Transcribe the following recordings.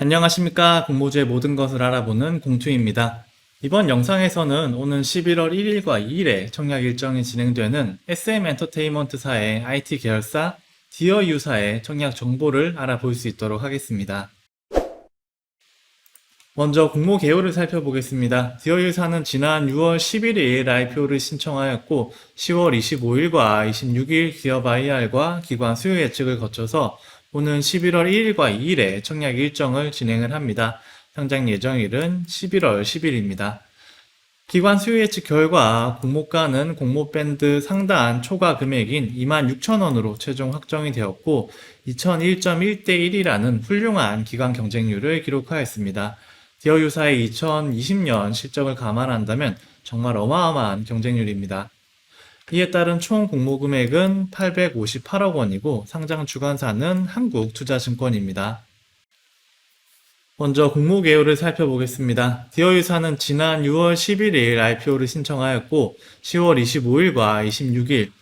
안녕하십니까. 공모주의 모든 것을 알아보는 공투입니다. 이번 영상에서는 오는 11월 1일과 2일에 청약 일정이 진행되는 SM 엔터테인먼트사의 IT 계열사 디어 유사의 청약 정보를 알아볼 수 있도록 하겠습니다. 먼저 공모 개요를 살펴보겠습니다. 디어유사는 지난 6월 11일 IPO를 신청하였고 10월 25일과 26일 기업 IR과 기관 수요 예측을 거쳐서 오는 11월 1일과 2일에 청약 일정을 진행을 합니다. 상장 예정일은 11월 10일입니다. 기관 수요 예측 결과 공모가는 공모밴드 상단 초과 금액인 26,000원으로 최종 확정이 되었고 2001.1대 1이라는 훌륭한 기관 경쟁률을 기록하였습니다. 디어 유사의 2020년 실적을 감안한다면 정말 어마어마한 경쟁률입니다. 이에 따른 총 공모 금액은 858억 원이고 상장 주관사는 한국투자증권입니다. 먼저 공모 개요를 살펴보겠습니다. 디어유사는 지난 6월 11일 IPO를 신청하였고 10월 25일과 26일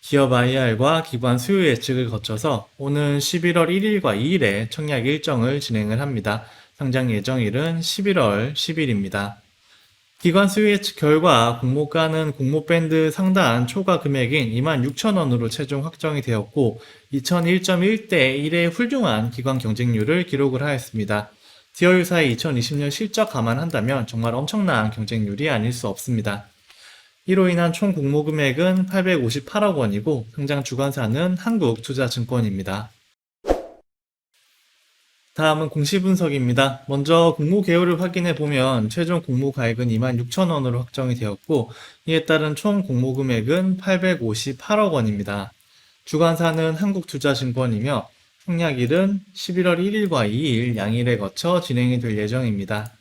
기업 IR과 기관 수요 예측을 거쳐서 오는 11월 1일과 2일에 청약 일정을 진행을 합니다. 상장 예정일은 11월 10일입니다. 기관 예측 결과 공모가는 공모밴드 상단 초과 금액인 26,000원으로 최종 확정이 되었고 2001.1대 1의 훌륭한 기관 경쟁률을 기록을 하였습니다. 디어유사의 2020년 실적 감안한다면 정말 엄청난 경쟁률이 아닐 수 없습니다. 이로 인한 총 공모 금액은 858억 원이고 상장 주관사는 한국투자증권입니다. 다음은 공시 분석입니다. 먼저 공모 개요를 확인해 보면 최종 공모 가액은 26,000원으로 확정이 되었고 이에 따른 총 공모 금액은 858억 원입니다. 주관사는 한국투자증권이며 청약일은 11월 1일과 2일 양일에 거쳐 진행이 될 예정입니다.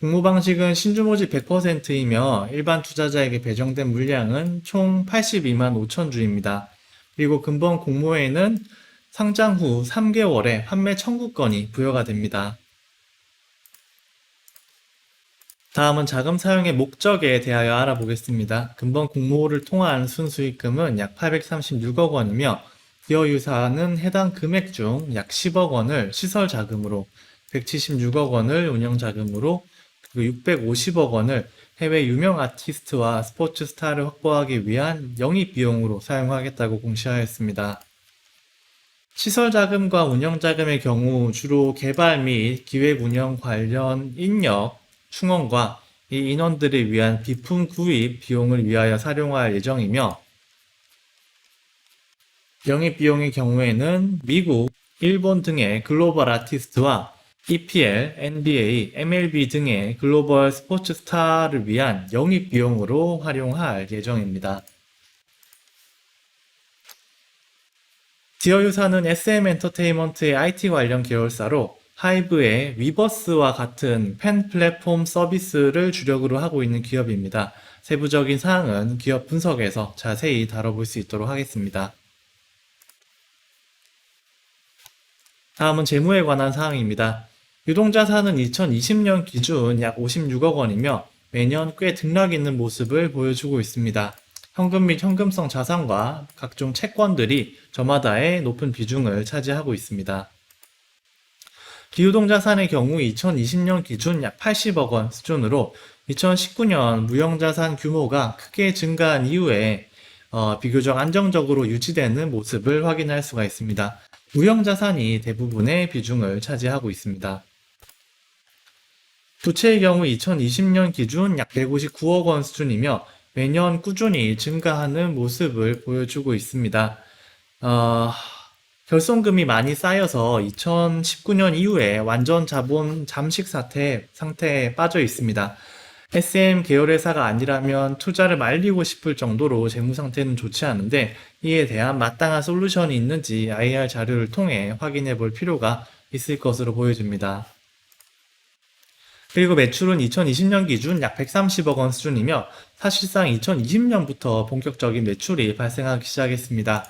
공모 방식은 신주모집 100%이며 일반 투자자에게 배정된 물량은 총 82만 5천 주입니다. 그리고 근본 공모에는 상장 후 3개월에 판매 청구권이 부여가 됩니다. 다음은 자금 사용의 목적에 대하여 알아보겠습니다. 근본 공모를 통한 순수익금은 약 836억 원이며 디어유사는 해당 금액 중 약 10억 원을 시설 자금으로, 176억 원을 운영 자금으로, 그리고 650억 원을 해외 유명 아티스트와 스포츠 스타를 확보하기 위한 영입 비용으로 사용하겠다고 공시하였습니다. 시설 자금과 운영 자금의 경우 주로 개발 및 기획 운영 관련 인력, 충원과 이 인원들을 위한 비품 구입 비용을 위하여 사용할 예정이며 영입 비용의 경우에는 미국, 일본 등의 글로벌 아티스트와 EPL, NBA, MLB 등의 글로벌 스포츠 스타를 위한 영입 비용으로 활용할 예정입니다. 디어유사는 SM 엔터테인먼트의 IT 관련 계열사로 하이브의 위버스와 같은 팬 플랫폼 서비스를 주력으로 하고 있는 기업입니다. 세부적인 사항은 기업 분석에서 자세히 다뤄볼 수 있도록 하겠습니다. 다음은 재무에 관한 사항입니다. 유동자산은 2020년 기준 약 56억 원이며 매년 꽤 등락 있는 모습을 보여주고 있습니다. 현금 및 현금성 자산과 각종 채권들이 저마다의 높은 비중을 차지하고 있습니다. 기유동자산의 경우 2020년 기준 약 80억 원 수준으로 2019년 무형자산 규모가 크게 증가한 이후에 어, 비교적 안정적으로 유지되는 모습을 확인할 수가 있습니다. 무형자산이 대부분의 비중을 차지하고 있습니다. 부채의 경우 2020년 기준 약 159억 원 수준이며 매년 꾸준히 증가하는 모습을 보여주고 있습니다. 어, 결손금이 많이 쌓여서 2019년 이후에 완전 자본 잠식 사태, 상태에 빠져 있습니다. SM 계열 회사가 아니라면 투자를 말리고 싶을 정도로 재무 상태는 좋지 않은데 이에 대한 마땅한 솔루션이 있는지 IR 자료를 통해 확인해 볼 필요가 있을 것으로 보여집니다. 그리고 매출은 2020년 기준 약 130억 원 수준이며 사실상 2020년부터 본격적인 매출이 발생하기 시작했습니다.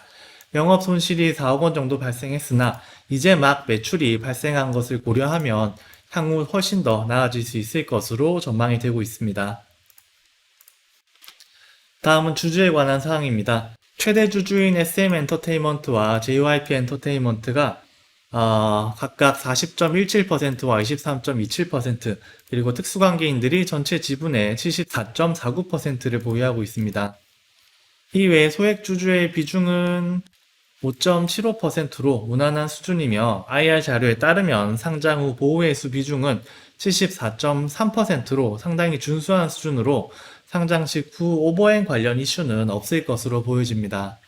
영업 손실이 4억 원 정도 발생했으나 이제 막 매출이 발생한 것을 고려하면 향후 훨씬 더 나아질 수 있을 것으로 전망이 되고 있습니다. 다음은 주주에 관한 사항입니다. 최대 주주인 SM 엔터테인먼트와 JYP 엔터테인먼트가 어, 각각 40.17%와 23.27% 그리고 특수관계인들이 전체 지분의 74.49%를 보유하고 있습니다. 이외에 소액주주의 비중은 5.75%로 무난한 수준이며 IR 자료에 따르면 상장 후 보호회수 비중은 74.3%로 상당히 준수한 수준으로 상장식 후 오버행 관련 이슈는 없을 것으로 보여집니다.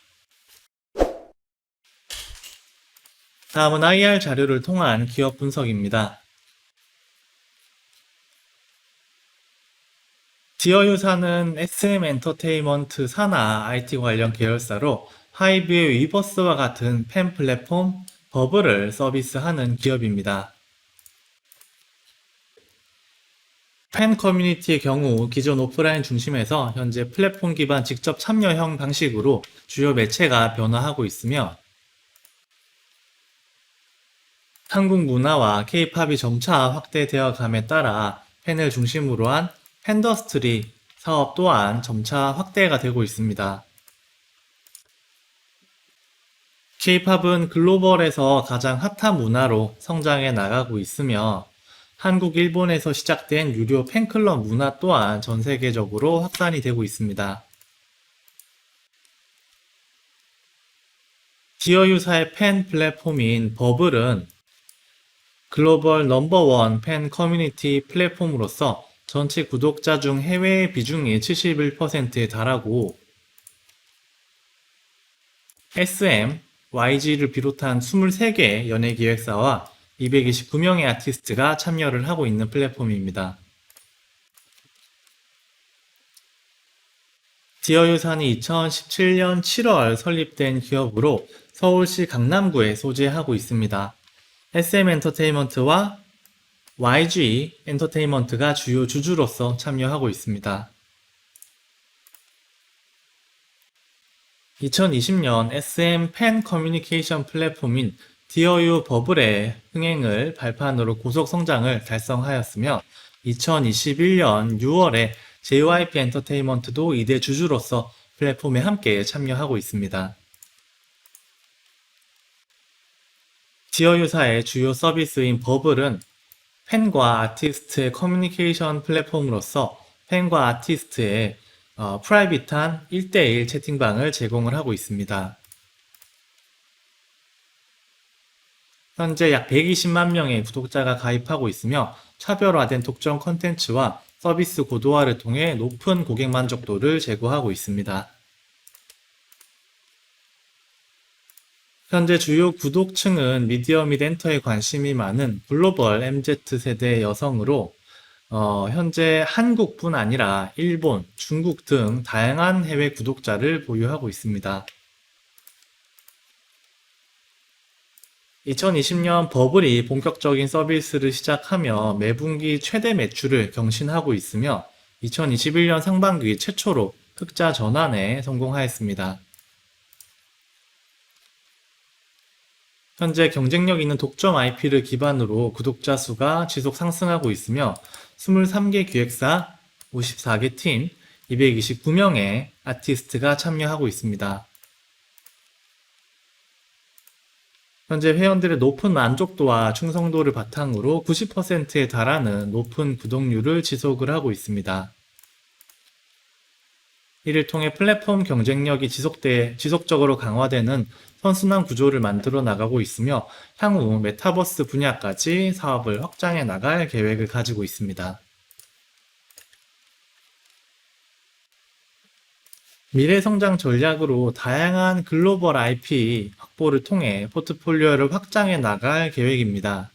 다음은 IR 자료를 통한 기업 분석입니다. 디어유사는 SM 엔터테인먼트 산하 IT 관련 계열사로 하이브의 위버스와 같은 팬 플랫폼 버블을 서비스하는 기업입니다. 팬 커뮤니티의 경우 기존 오프라인 중심에서 현재 플랫폼 기반 직접 참여형 방식으로 주요 매체가 변화하고 있으며 한국 문화와 케이팝이 점차 확대되어 감에 따라 팬을 중심으로 한 팬더스트리 사업 또한 점차 확대가 되고 있습니다. 케이팝은 글로벌에서 가장 핫한 문화로 성장해 나가고 있으며 한국, 일본에서 시작된 유료 팬클럽 문화 또한 전 세계적으로 확산이 되고 있습니다. 디어유사의 팬 플랫폼인 버블은 글로벌 넘버원 팬 커뮤니티 플랫폼으로서 전체 구독자 중 해외 비중이 71%에 달하고 SM, YG를 비롯한 23개 연예 기획사와 229명의 아티스트가 참여를 하고 있는 플랫폼입니다. 디어유산이 2017년 7월 설립된 기업으로 서울시 강남구에 소재하고 있습니다. SM 엔터테인먼트와 YG 엔터테인먼트가 주요 주주로서 참여하고 있습니다. 2020년 SM 팬 커뮤니케이션 플랫폼인 디어유 버블의 흥행을 발판으로 고속 성장을 달성하였으며 2021년 6월에 JYP 엔터테인먼트도 이대 주주로서 플랫폼에 함께 참여하고 있습니다. 디어유사의 주요 서비스인 버블은 팬과 아티스트의 커뮤니케이션 플랫폼으로서 팬과 아티스트의 어, 프라이빗한 1대1 채팅방을 제공을 하고 있습니다. 현재 약 120만 명의 구독자가 가입하고 있으며 차별화된 독점 컨텐츠와 서비스 고도화를 통해 높은 고객 만족도를 제고하고 있습니다. 현재 주요 구독층은 미디어 및 엔터에 관심이 많은 글로벌 MZ세대 여성으로 어, 현재 한국뿐 아니라 일본, 중국 등 다양한 해외 구독자를 보유하고 있습니다. 2020년 버블이 본격적인 서비스를 시작하며 매분기 최대 매출을 경신하고 있으며 2021년 상반기 최초로 흑자 전환에 성공하였습니다. 현재 경쟁력 있는 독점 IP를 기반으로 구독자 수가 지속 상승하고 있으며 23개 기획사, 54개 팀, 229명의 아티스트가 참여하고 있습니다. 현재 회원들의 높은 만족도와 충성도를 바탕으로 90%에 달하는 높은 구독률을 지속을 하고 있습니다. 이를 통해 플랫폼 경쟁력이 지속돼, 지속적으로 강화되는 선순환 구조를 만들어 나가고 있으며 향후 메타버스 분야까지 사업을 확장해 나갈 계획을 가지고 있습니다. 미래 성장 전략으로 다양한 글로벌 IP 확보를 통해 포트폴리오를 확장해 나갈 계획입니다.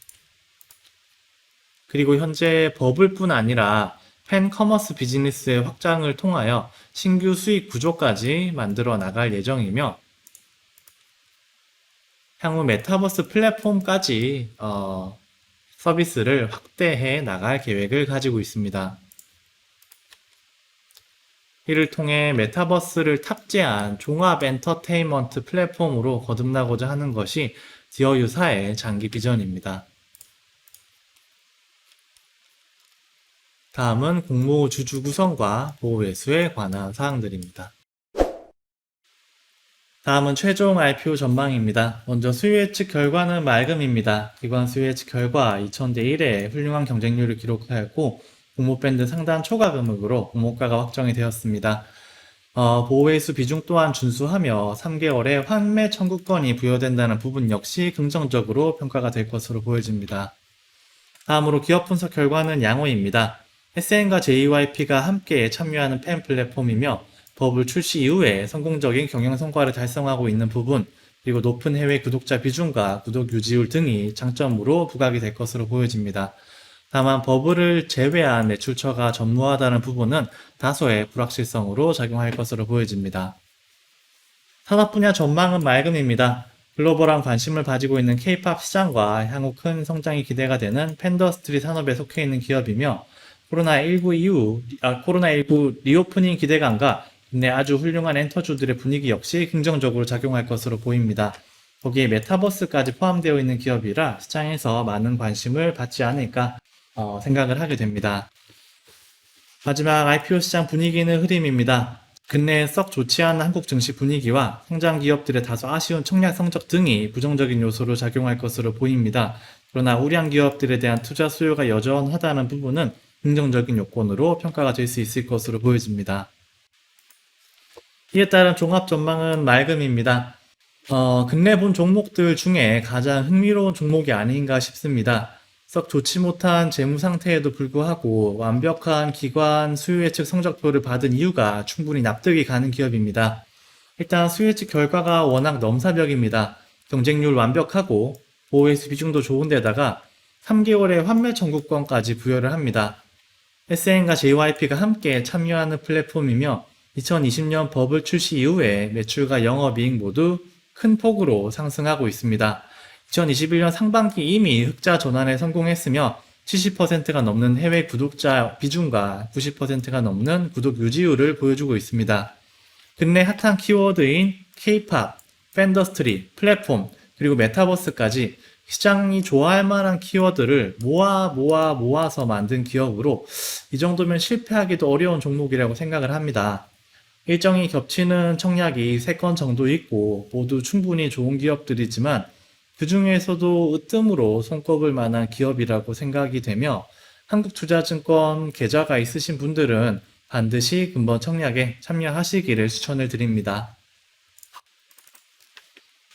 그리고 현재 버블뿐 아니라 팬 커머스 비즈니스의 확장을 통하여 신규 수익 구조까지 만들어 나갈 예정이며 향후 메타버스 플랫폼까지 어, 서비스를 확대해 나갈 계획을 가지고 있습니다. 이를 통해 메타버스를 탑재한 종합 엔터테인먼트 플랫폼으로 거듭나고자 하는 것이 디어유사의 장기 비전입니다. 다음은 공모 주주 구성과 보호 회수에 관한 사항들입니다. 다음은 최종 IPO 전망입니다. 먼저 수요 예측 결과는 맑음입니다. 기관 수요 예측 결과 2000대 1의 훌륭한 경쟁률을 기록하였고 공모밴드 상단 초과 금액으로 공모가가 확정이 되었습니다. 어, 보호회수 비중 또한 준수하며 3개월의 환매 청구권이 부여된다는 부분 역시 긍정적으로 평가가 될 것으로 보여집니다. 다음으로 기업 분석 결과는 양호입니다. SN과 JYP가 함께 참여하는 팬 플랫폼이며 버블 출시 이후에 성공적인 경영 성과를 달성하고 있는 부분, 그리고 높은 해외 구독자 비중과 구독 유지율 등이 장점으로 부각이 될 것으로 보여집니다. 다만 버블을 제외한 매출처가 전무하다는 부분은 다소의 불확실성으로 작용할 것으로 보여집니다. 산업 분야 전망은 맑음입니다. 글로벌한 관심을 가지고 있는 K-팝 시장과 향후 큰 성장이 기대가 되는 팬더스트리 산업에 속해 있는 기업이며 코로나19 이후 아, 코로나19 리오프닝 기대감과 국내 아주 훌륭한 엔터주들의 분위기 역시 긍정적으로 작용할 것으로 보입니다. 거기에 메타버스까지 포함되어 있는 기업이라 시장에서 많은 관심을 받지 않을까 어, 생각을 하게 됩니다. 마지막 IPO 시장 분위기는 흐림입니다. 근래에 썩 좋지 않은 한국 증시 분위기와 성장 기업들의 다소 아쉬운 청약 성적 등이 부정적인 요소로 작용할 것으로 보입니다. 그러나 우량 기업들에 대한 투자 수요가 여전하다는 부분은 긍정적인 요건으로 평가가 될 수 있을 것으로 보여집니다. 이에 따른 종합 전망은 맑음입니다. 어, 근래 본 종목들 중에 가장 흥미로운 종목이 아닌가 싶습니다. 썩 좋지 못한 재무 상태에도 불구하고 완벽한 기관 수요 예측 성적표를 받은 이유가 충분히 납득이 가는 기업입니다. 일단 수요 예측 결과가 워낙 넘사벽입니다. 경쟁률 완벽하고 보호회수 비중도 좋은데다가 3개월의 환매 청구권까지 부여를 합니다. SN과 JYP가 함께 참여하는 플랫폼이며 2020년 버블 출시 이후에 매출과 영업이익 모두 큰 폭으로 상승하고 있습니다. 2021년 상반기 이미 흑자 전환에 성공했으며 70%가 넘는 해외 구독자 비중과 90%가 넘는 구독 유지율을 보여주고 있습니다. 근래 핫한 키워드인 K-팝, 팬더스트리, 플랫폼, 그리고 메타버스까지 시장이 좋아할 만한 키워드를 모아 모아 모아서 만든 기업으로 이 정도면 실패하기도 어려운 종목이라고 생각을 합니다. 일정이 겹치는 청약이 3건 정도 있고 모두 충분히 좋은 기업들이지만 그 중에서도 으뜸으로 손꼽을 만한 기업이라고 생각이 되며 한국투자증권 계좌가 있으신 분들은 반드시 근본 청약에 참여하시기를 추천을 드립니다.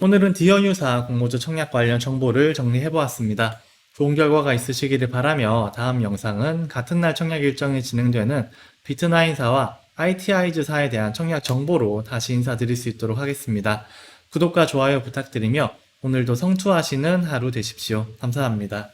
오늘은 디어유사 공모주 청약 관련 정보를 정리해 보았습니다. 좋은 결과가 있으시기를 바라며 다음 영상은 같은 날 청약 일정이 진행되는 비트나인사와 ITI즈사에 대한 청약 정보로 다시 인사드릴 수 있도록 하겠습니다. 구독과 좋아요 부탁드리며 오늘도 성투하시는 하루 되십시오. 감사합니다.